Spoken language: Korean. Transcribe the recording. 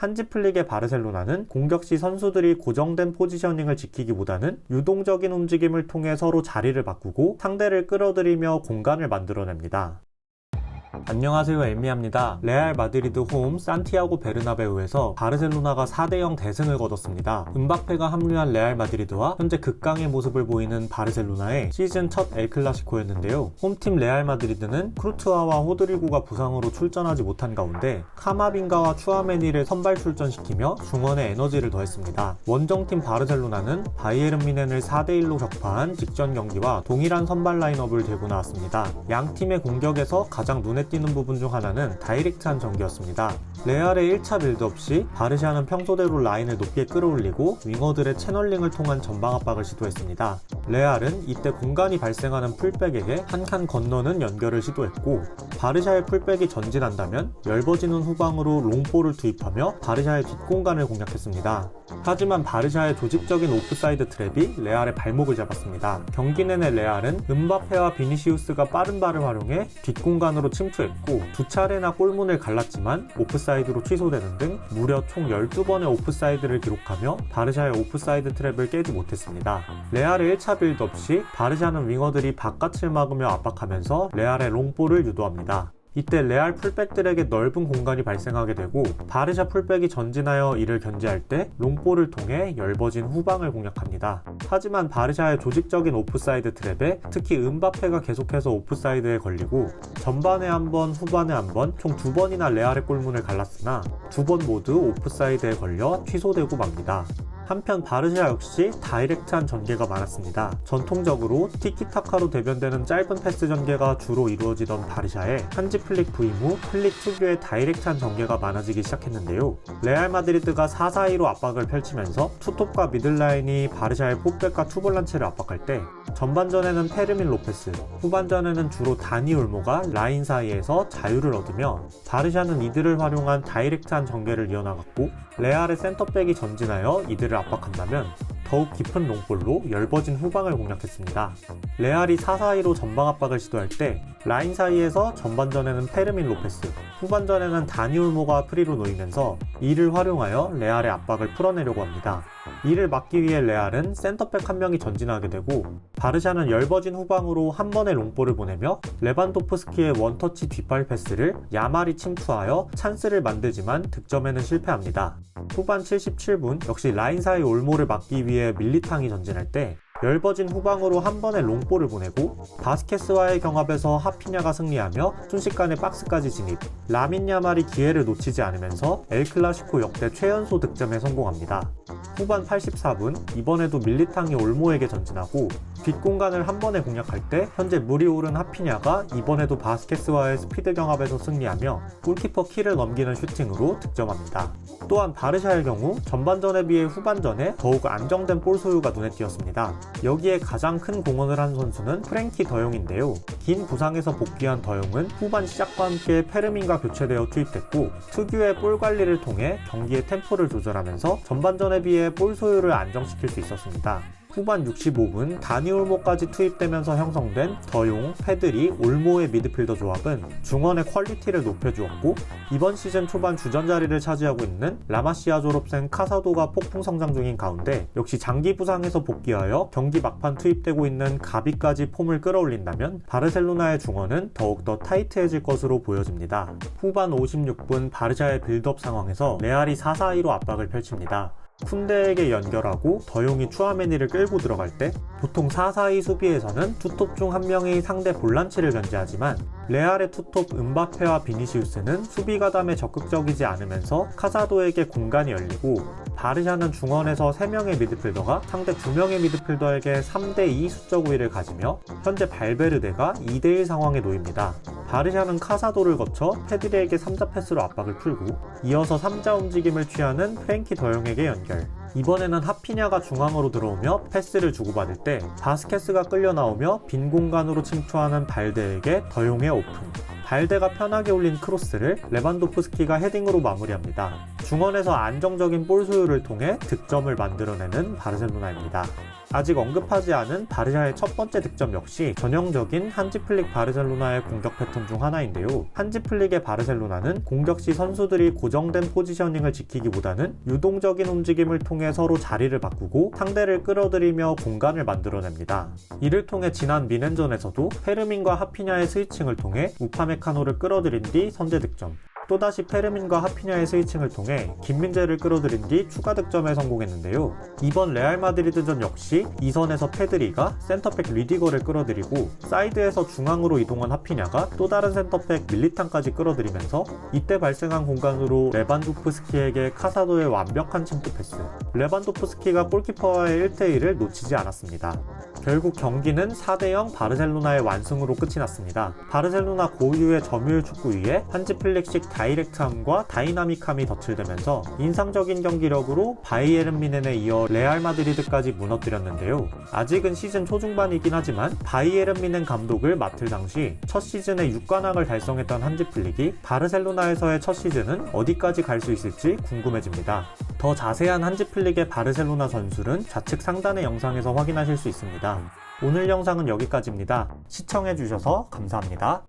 한지 플릭의 바르셀로나는 공격 시 선수들이 고정된 포지셔닝을 지키기보다는 유동적인 움직임을 통해 서로 자리를 바꾸고 상대를 끌어들이며 공간을 만들어냅니다. 안녕하세요 엠미합니다. 레알 마드리드 홈 산티아고 베르나베우에서 바르셀로나가 4대0 대승을 거뒀습니다. 은바페가 합류한 레알 마드리드와 현재 극강의 모습을 보이는 바르셀로나의 시즌 첫 엘클라시코였는데요. 홈팀 레알 마드리드는 크루트와와 호드리고가 부상으로 출전하지 못한 가운데 카마빈가와 추아메니를 선발 출전시키며 중원에 에너지를 더했습니다. 원정팀 바르셀로나는 바이에른 미넨을 4대1로 격파한 직전 경기와 동일한 선발 라인업을 들고 나왔습니다. 양 팀의 공격에서 가장 눈에 띄는 부분 중 하나는 다이렉트한 전개였습니다. 레알의 1차 빌드업 시 바르샤는 평소대로 라인을 높게 끌어올리고 윙어들의 채널링을 통한 전방 압박을 시도했습니다. 레알은 이때 공간이 발생하는 풀백에게 한 칸 건너는 연결을 시도했고 바르샤의 풀백이 전진한다면 넓어지는 후방으로 롱볼을 투입하며 바르샤의 뒷공간을 공략했습니다. 하지만 바르샤의 조직적인 오프사이드 트랩이 레알의 발목을 잡았습니다. 경기 내내 레알은 은바페와 비니시우스가 빠른 발을 활용해 뒷공간으로 침투 했고 두 차례나 골문을 갈랐지만 오프사이드로 취소되는 등 무려 총 12번의 오프사이드를 기록하며 바르샤의 오프사이드 트랩을 깨지 못했습니다. 레알의 1차 빌드업 시 바르샤는 윙어들이 바깥을 막으며 압박하면서 레알의 롱볼을 유도합니다. 이때 레알 풀백들에게 넓은 공간이 발생하게 되고 바르샤 풀백이 전진하여 이를 견제할 때 롱볼을 통해 넓어진 후방을 공략합니다. 하지만 바르샤의 조직적인 오프사이드 트랩에 특히 은바페가 계속해서 오프사이드에 걸리고 전반에 한 번, 후반에 한 번, 총 두 번이나 레알의 골문을 갈랐으나 두 번 모두 오프사이드에 걸려 취소되고 맙니다. 한편 바르샤 역시 다이렉트한 전개가 많았습니다. 전통적으로 티키타카로 대변되는 짧은 패스 전개가 주로 이루어지던 바르샤의 한지 플릭 부임 후 플릭 특유의 다이렉트한 전개가 많아지기 시작했는데요. 레알 마드리드가 4-4-2로 압박을 펼치면서 투톱과 미들라인이 바르샤의 포백과 투볼란체를 압박할 때 전반전에는 페르민 로페스, 후반전에는 주로 다니 올모가 라인 사이에서 자유를 얻으며 바르샤는 이들을 활용한 다이렉트한 전개를 이어나갔고 레알의 센터백이 전진하여 이들을 압박한다면 더욱 깊은 롱볼로 넓어진 후방을 공략했습니다. 레알이 4-4-2로 전방 압박을 시도할 때 라인 사이에서 전반전에는 페르민 로페스, 후반전에는 다니 올모가 프리로 놓이면서 이를 활용하여 레알의 압박을 풀어내려고 합니다. 이를 막기 위해 레알은 센터백 한 명이 전진하게 되고 바르샤는 넓어진 후방으로 한 번의 롱볼을 보내며 레반도프스키의 원터치 뒷발 패스를 야말이 침투하여 찬스를 만들지만 득점에는 실패합니다. 후반 77분 역시 라인 사이 올모를 막기 위해 밀리탕이 전진할 때 넓어진 후방으로 한 번의 롱볼을 보내고 바스케스와의 경합에서 하피냐가 승리하며 순식간에 박스까지 진입 라민 야말이 기회를 놓치지 않으면서 엘클라시코 역대 최연소 득점에 성공합니다. 후반 84분 이번에도 밀리탕이 올모에게 전진하고 뒷 공간을 한 번에 공략할 때 현재 물이 오른 하피냐가 이번에도 바스케스와의 스피드 경합에서 승리하며 골키퍼 키를 넘기는 슈팅으로 득점합니다. 또한 바르샤의 경우 전반전에 비해 후반전에 더욱 안정된 볼 소유가 눈에 띄었습니다. 여기에 가장 큰 공헌을 한 선수는 프랭키 더용인데요. 긴 부상에서 복귀한 더용은 후반 시작과 함께 페르민과 교체되어 투입됐고 특유의 볼 관리를 통해 경기의 템포를 조절하면서 전반전에 비해 볼 소유를 안정시킬 수 있었습니다. 후반 65분 다니 올모까지 투입되면서 형성된 더용, 페드리, 올모의 미드필더 조합은 중원의 퀄리티를 높여주었고 이번 시즌 초반 주전 자리를 차지하고 있는 라마시아 졸업생 카사도가 폭풍 성장 중인 가운데 역시 장기 부상에서 복귀하여 경기 막판 투입되고 있는 가비까지 폼을 끌어올린다면 바르셀로나의 중원은 더욱더 타이트해질 것으로 보여집니다. 후반 56분 바르샤의 빌드업 상황에서 레알이 4-4-2로 압박을 펼칩니다. 쿤데에게 연결하고 더용이 추아메니를 끌고 들어갈 때 보통 4-4-2 수비에서는 투톱 중 한 명이 상대 볼란치를 견제하지만 레알의 투톱 은바페와 비니시우스는 수비 가담에 적극적이지 않으면서 카사도에게 공간이 열리고 바르샤는 중원에서 3명의 미드필더가 상대 2명의 미드필더에게 3대2 수적 우위를 가지며 현재 발베르데가 2대1 상황에 놓입니다. 바르샤는 카사도를 거쳐 페드리에게 3자 패스로 압박을 풀고 이어서 3자 움직임을 취하는 프랭키 더용에게 연결 이번에는 하피냐가 중앙으로 들어오며 패스를 주고받을 때 바스케스가 끌려 나오며 빈 공간으로 침투하는 발데에게 더용의 오픈 발데가 편하게 올린 크로스를 레반도프스키가 헤딩으로 마무리합니다. 중원에서 안정적인 볼 소유를 통해 득점을 만들어내는 바르셀로나입니다. 아직 언급하지 않은 바르샤의 첫 번째 득점 역시 전형적인 한지플릭 바르셀로나의 공격 패턴 중 하나인데요. 한지플릭의 바르셀로나는 공격 시 선수들이 고정된 포지셔닝을 지키기보다는 유동적인 움직임을 통해 서로 자리를 바꾸고 상대를 끌어들이며 공간을 만들어냅니다. 이를 통해 지난 미넨전에서도 페르민과 하피냐의 스위칭을 통해 우파메카노를 끌어들인 뒤 선제 득점. 또다시 페르민과 하피냐의 스위칭을 통해 김민재를 끌어들인 뒤 추가 득점에 성공했는데요. 이번 레알 마드리드전 역시 2선에서 페드리가 센터백 리디거를 끌어들이고 사이드에서 중앙으로 이동한 하피냐가 또 다른 센터백 밀리탄까지 끌어들이면서 이때 발생한 공간으로 레반도프스키에게 카사도의 완벽한 침투 패스. 레반도프스키가 골키퍼와의 1대1을 놓치지 않았습니다. 결국 경기는 4대0 바르셀로나의 완승으로 끝이 났습니다. 바르셀로나 고유의 점유율 축구 위에 한지 플릭식 다이렉트함과 다이나믹함이 덧칠되면서 인상적인 경기력으로 바이에른 미넨에 이어 레알 마드리드까지 무너뜨렸는데요. 아직은 시즌 초중반이긴 하지만 바이에른 미넨 감독을 맡을 당시 첫 시즌에 6관왕을 달성했던 한지 플릭이 바르셀로나에서의 첫 시즌은 어디까지 갈 수 있을지 궁금해집니다. 더 자세한 한지 플릭의 바르셀로나 선술은 좌측 상단의 영상에서 확인하실 수 있습니다. 오늘 영상은 여기까지입니다. 시청해주셔서 감사합니다.